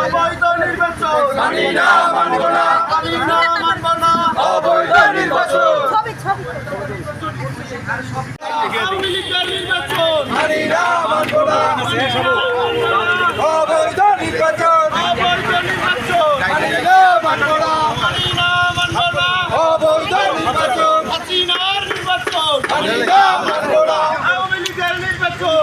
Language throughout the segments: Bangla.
অবৈধ নির্বাচন। মানি না মানবো না। না মানব না। অবৈধ নির্বাচন। মানি না মানবো না। অবৈধ নির্বাচন। মানি না মানবো না। না মানব না। অবৈধ নির্বাচন। নির্বাচন। মানি না মানবো না আওয়ামী লীগের নির্বাচন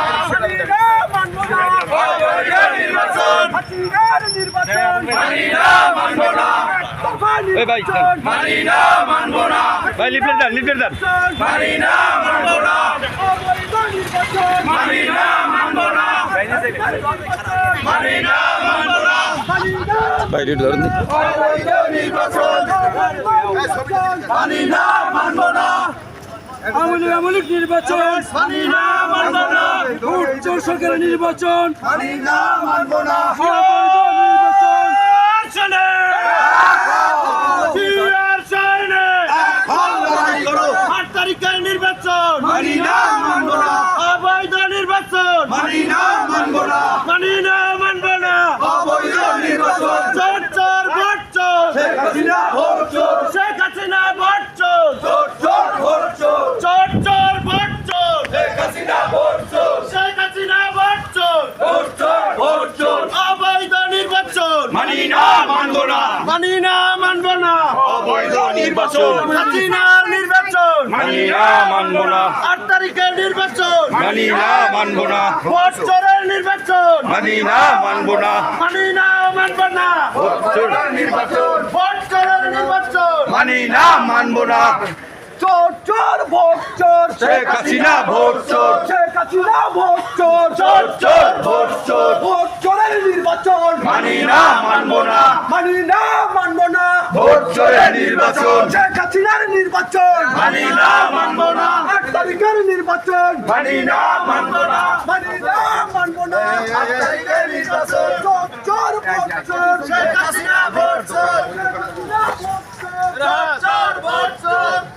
নির্বাচন। মানি না মানবো না এই ভাই মানি না মানবো না। ভাই লিফলেট দেন লিফলেট দেন। মানি না মানবো না। মানি না মানবো না। মানি না মানবো না। ভাই রেড ধরেন অবৈধ নির্বাচন। মানি না। মানবো না আমলিক নির্বাচন। মানি না মানব না। উচ্চ সরকারের নির্বাচন। মানি না মানব না। চলে জিয়ার সাইনে আট তারিখের নির্বাচন মানি না মানবো না অবৈধ নির্বাচন মানি না মানবো না মানি না মানব না অবৈধ নির্বাচন চোর চোর ভোট চোর শেখ হাসিনা ভোট চোর শেখ হাসিনা ভোট চোর চোর চোর ভোট চোর চোর চোর ভোট চোর শেখ হাসিনা ভোট চোর শেখ হাসিনা ভোট চোর ভোট চোর ভোট চোর অবৈধ নির্বাচন মানি না মানবো না। মানি না মানব না। অবৈধ নির্বাচন। হাসিনার নির্বাচন। মানি না মানবো না। আট তারিখের নির্বাচন। মানি না মানবো না। ভোট চোরের নির্বাচন। মানি না মানবো না। মানি না মানব না। নির্বাচন। ভোট চোরের নির্বাচন। মানি না মানবো না। চোর চোর ভোট চোর। শেখ হাসিনা ভোট চোর। শেখ হাসিনা ভোট চোর। চোর চোর ভোট চোর। ভোট নির্বাচন। মানি না মানবো না। মানি না মানব না। ভোট চোরের নির্বাচন। শেখ হাসিনার নির্বাচন। মানি না মানবো না। আট তারিখের নির্বাচন। মানি না মানবো না। মানি না মানব না। আট তারিখের নির্বাচন। চোর চোর চোর। শেখ হাসিনা ভোট চোর।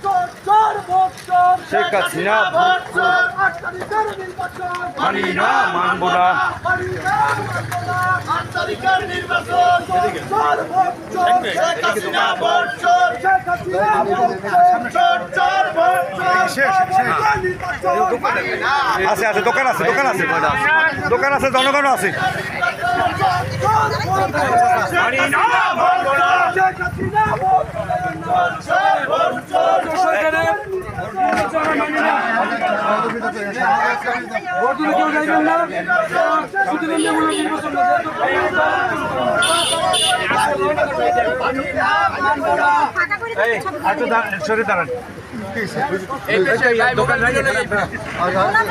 চোর চোর ভোট চোর। শেখ হাসিনা ভোট মানি না মানবো না। তারিখের নির্বাচন আছে আছে দোকান আছে দোকান আছে। দোকান আছে জনগণ আছে। মানি না মানব না শেখ হাসিনা ভোট চোর ভোট চোর ফাঁকা করে ছবি সরে দাঁড়ান। ওনার